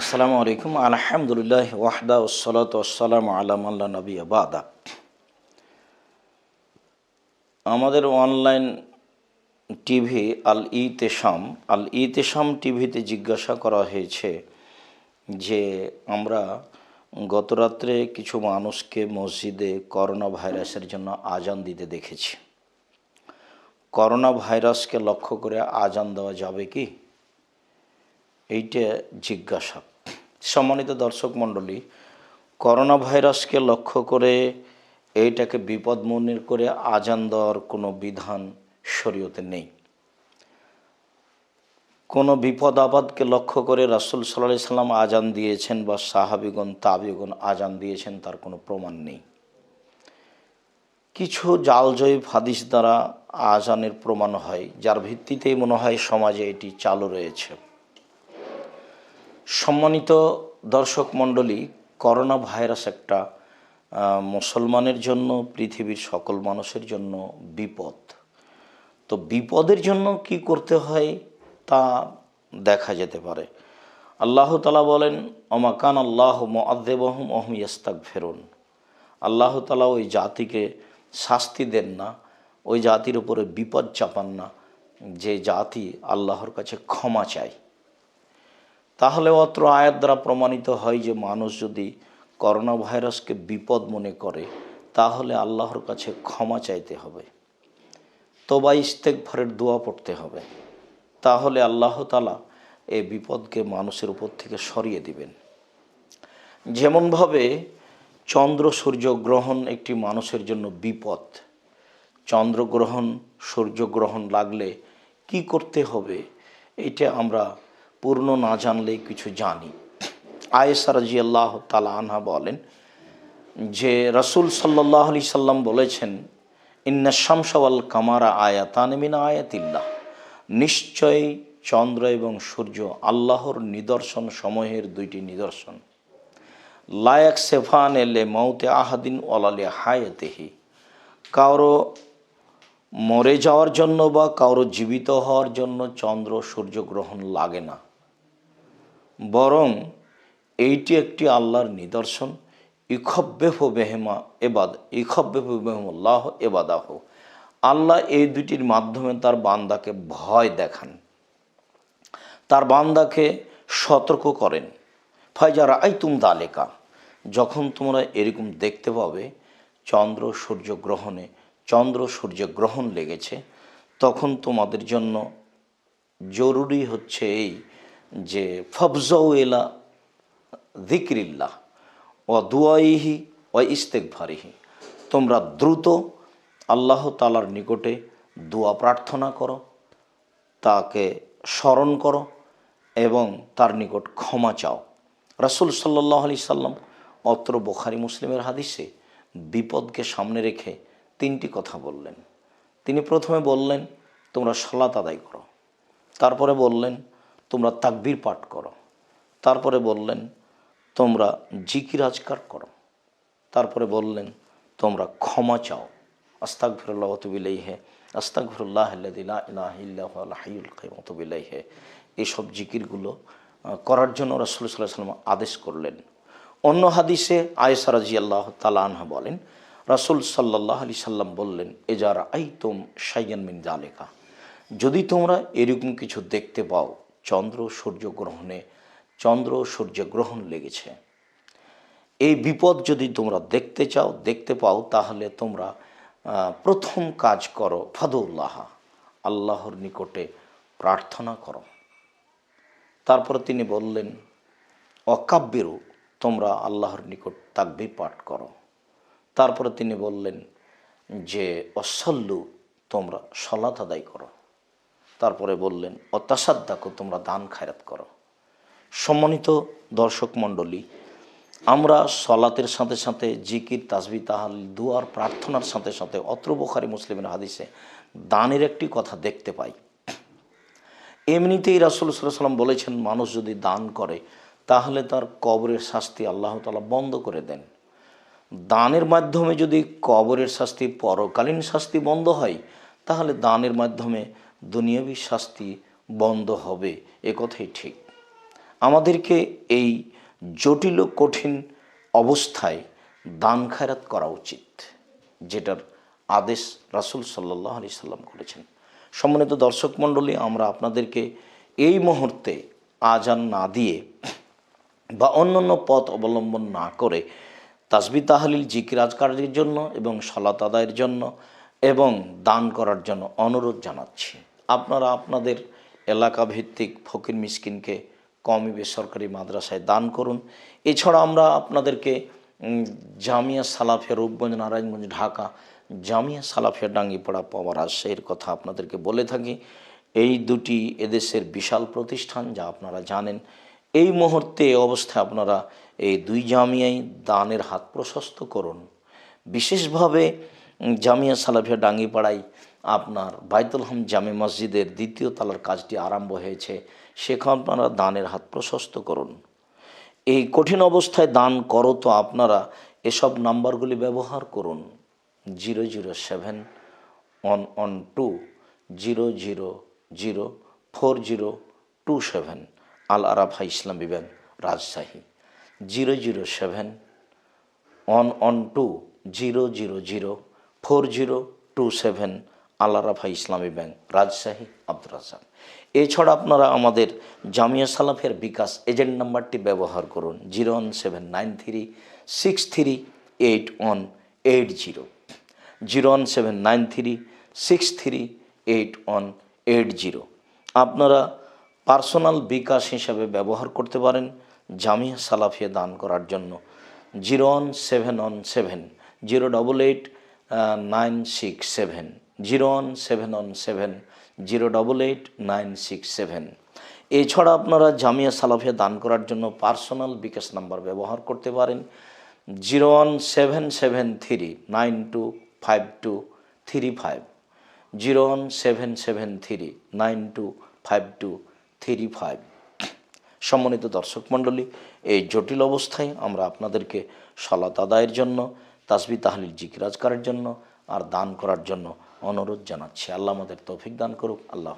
আসসালামু আলাইকুম। আলহামদুলিল্লাহ ওয়াহদা ওসলাত ওসালাম আলাম আল্লাহ নবী আবাদা আমাদের অনলাইন টিভি আল ই তেসাম আল ই তেসাম টিভিতে জিজ্ঞাসা করা হয়েছে যে আমরা গতরাত্রে কিছু মানুষকে মসজিদে করোনা ভাইরাসের জন্য আজান দিতে দেখেছি। করোনা ভাইরাসকে লক্ষ্য করে আজান দেওয়া যাবে কি? এইটা জিজ্ঞাসা। সম্মানিত দর্শক মণ্ডলী করোনা ভাইরাসকে লক্ষ্য করে এইটাকে বিপদ মনে করে আজান দেওয়ার কোনো বিধান শরীয়তে নেই। কোনো বিপদ আপদকে লক্ষ্য করে রাসুল সাল্লাহ সাল্লাম আজান দিয়েছেন বা সাহাবিগণ, তাবিগণ আজান দিয়েছেন, তার কোনো প্রমাণ নেই। কিছু জালজয়ী হাদিস দ্বারা আজানের প্রমাণ হয়, যার ভিত্তিতেই মনে হয় সমাজে এটি চালু রয়েছে। সম্মানিত দর্শক মণ্ডলী করোনা ভাইরাস একটা মুসলমানের জন্য, পৃথিবীর সকল মানুষের জন্য বিপদ। তো বিপদের জন্য কি করতে হয় তা দেখা যেতে পারে। আল্লাহ তালা বলেন অমাকান আল্লাহ মহাদেবহম অহম ইস্তাক ফেরুন আল্লাহ তালা ওই জাতিকে শাস্তি দেন না, ওই জাতির উপরে বিপদ চাপান না, যে জাতি আল্লাহর কাছে ক্ষমা চায়। তাহলে অত্র আয়াত দ্বারা প্রমাণিত হয় যে মানুষ যদি করোনা ভাইরাসকে বিপদ মনে করে, তাহলে আল্লাহর কাছে ক্ষমা চাইতে হবে। তোবা ইস্তেকভারের দোয়া পড়তে হবে। তাহলে আল্লাহ তালা এই বিপদকে মানুষের উপর থেকে সরিয়ে দিবেন। যেমনভাবে চন্দ্র সূর্য গ্রহণ একটি মানুষের জন্য বিপদ চন্দ্রগ্রহণ সূর্যগ্রহণ লাগলে কি করতে হবে, এটা আমরা পূর্ণ না জানলেই কিছু জানি। আয়েসা রাজি আল্লাহ তালা আনহা বলেন যে রসুল সাল্লাহ আলি সাল্লাম বলেছেন, ইন্না শামসাওয়াল কামারা আয়াতান মিন আয়াতিল্লাহ। নিশ্চয়ই চন্দ্র এবং সূর্য আল্লাহর নিদর্শন সময়ের দুইটি নিদর্শন। লায়াক সেফান এলে মৌতে আহাদিন ওলালে হায়াতেহি কারও মরে যাওয়ার জন্য বা কারও জীবিত হওয়ার জন্য চন্দ্র সূর্যগ্রহণ লাগে না। বরং এইটি একটি আল্লাহর নিদর্শন। ইখব্বেফ বেহেমা এবাদ ইখব্বেফ বেহমুল্লাহ এবাদাহ। আল্লাহ এই দুটির মাধ্যমে তার বান্দাকে ভয় দেখান। তার বান্দাকে সতর্ক করেন। ফয়জারা আই তুম দালেকা, যখন তোমরা এরকম দেখতে পাবে, চন্দ্র সূর্য গ্রহণে, চন্দ্র সূর্য গ্রহণ লেগেছে, তখন তোমাদের জন্য জরুরি হচ্ছে এই যে ফবজাউ এলা দিক্রিল্লাহ ও দুয়াইহি ও ইস্তেকভারিহি তোমরা দ্রুত আল্লাহ তালার নিকটে দোয়া প্রার্থনা করো, তাকে স্মরণ করো এবং তার নিকট ক্ষমা চাও। রাসুল সাল্লাহ আলি সাল্লাম অত্র বোখারি মুসলিমের হাদিসে বিপদকে সামনে রেখে তিনটি কথা বললেন। তিনি প্রথমে বললেন, তোমরা সলাত আদায় করো। তারপরে বললেন তোমরা তাকবীর পাঠ করো। তারপরে বললেন, তোমরা জিকির আজকার করো। তারপরে বললেন, তোমরা ক্ষমা চাও। আস্তাক ফিরুল্লাহ তবিল্লাহে আস্তাক ফিরুল্লাহ কেমতবিলাইহে এইসব জিকিরগুলো করার জন্য রাসুল সাল্লাহ সাল্লাম আদেশ করলেন। অন্য হাদিসে আয়েসা রাজি আল্লাহ তালানহা বলেন, রাসুল সাল্লাহ আলি সাল্লাম বললেন এজারা আই তোম সাইয়ান মিন জালেকা যদি তোমরা এরকম কিছু দেখতে পাও চন্দ্র সূর্য গ্রহণে চন্দ্র সূর্য গ্রহণ লেগেছে। এই বিপদ যদি তোমরা দেখতে চাও, দেখতে পাও, তাহলে তোমরা প্রথম কাজ করো ফাদুল্লাহ আল্লাহর নিকটে প্রার্থনা করো। তারপরে তিনি বললেন অকাব্যেরও তোমরা আল্লাহর নিকট তাকবির পাঠ করো। তারপরে তিনি বললেন যে অসল্লু তোমরা সলাত আদায় করো। তারপরে বললেন অতাসাদ্দাকো তোমরা দান খায়রাত করো। সম্মানিত দর্শক মণ্ডলী, আমরা সলাতের সাথে সাথে জিকির তাসবি তাহাল দুয়ার, প্রার্থনার সাথে সাথে অত্র বোখারি মুসলিমের হাদিসে দানের একটি কথা দেখতে পাই। এমনিতেই রাসুল সাল্লাম বলেছেন, মানুষ যদি দান করে, তাহলে তার কবরের শাস্তি আল্লাহ তালা বন্ধ করে দেন। দানের মাধ্যমে যদি কবরের শাস্তি, পরকালীন শাস্তি বন্ধ হয়, তাহলে দানের মাধ্যমে দুনিয়াবী শাস্তি বন্ধ হবে, এ কথাই ঠিক। আমাদেরকে এই জটিল কঠিন অবস্থায় দান খায়রাত করা উচিত, যেটার আদেশ রাসূল সাল্লাহ আলি সাল্লাম করেছেন। সম্মানিত দর্শক মণ্ডলী, আমরা আপনাদেরকে এই মুহূর্তে আজান না দিয়ে বা অন্যান্য পথ অবলম্বন না করে তাসবি তাহলিল, জিকির আজকারের জন্য এবং সলাত আদায়ের জন্য এবং দান করার জন্য অনুরোধ জানাচ্ছি। আপনারা আপনাদের এলাকা ভিত্তিক ফকির মিসকিনকে কমই বেসরকারি মাদ্রাসায় দান করুন। এছাড়া আমরা আপনাদেরকে জামিয়া সালাফিয়া রূপগঞ্জ, নারায়ণগঞ্জ, ঢাকা, জামিয়া সালাফিয়া ডাঙ্গিপাড়া পাওয়ার রাজশাহীর কথা আপনাদেরকে বলে থাকি। এই দুটি এদেশের বিশাল প্রতিষ্ঠান যা আপনারা জানেন। এই মুহূর্তে অবস্থায় আপনারা এই দুই জামিয়াই দানের হাত প্রশস্ত করুন। বিশেষভাবে জামিয়া সালাফিয়া ডাঙ্গিপাড়ায় আপনার বাইতুল হাম জামে মসজিদের দ্বিতীয় তালার কাজটি আরম্ভ হয়েছে, সেখানে আপনারা দানের হাত প্রশস্ত করুন। এই কঠিন অবস্থায় দান করো তো আপনারা এসব নাম্বারগুলি ব্যবহার করুন। Zero zero seven one one two zero zero zero four zero two seven. Al Arafa Islam bank Rajshahi. Zero zero seven one one two zero zero zero four zero two seven Al Arafa Islami bank, Rajshahi, Abdur Razzak এছাড়া আপনারা আমাদের জামিয়া সালাফের বিকাশ agent নাম্বারটি ব্যবহার করুন, zero one seven nine three six three eight one eight zero. Zero one seven nine three six three eight one eight zero. আপনারা personal bKash হিসাবে ব্যবহার করতে পারেন জামিয়া সালাফিয়া দান করার জন্য। Zero one seven one seven, zero double eight nine six seven. Zero one seven one seven, zero double eight nine six seven. এছাড়া আপনারা জামিয়া সালাফিয়া দান করার জন্য পার্সোনাল বিকাশ নাম্বার ব্যবহার করতে পারেন, zero one seven seven three nine two five two three five. Zero one seven seven three nine two five two three five. সম্মানিত দর্শক মণ্ডলী, এই জটিল অবস্থায় আমরা আপনাদেরকে সলাত আদায়ের জন্য তাসবি তাহলিল জিকিরাজ করার জন্য, আর দান করার জন্য অনুরোধ জানাচ্ছি। আল্লাহ আমাদের তৌফিক দান করুক। আল্লাহ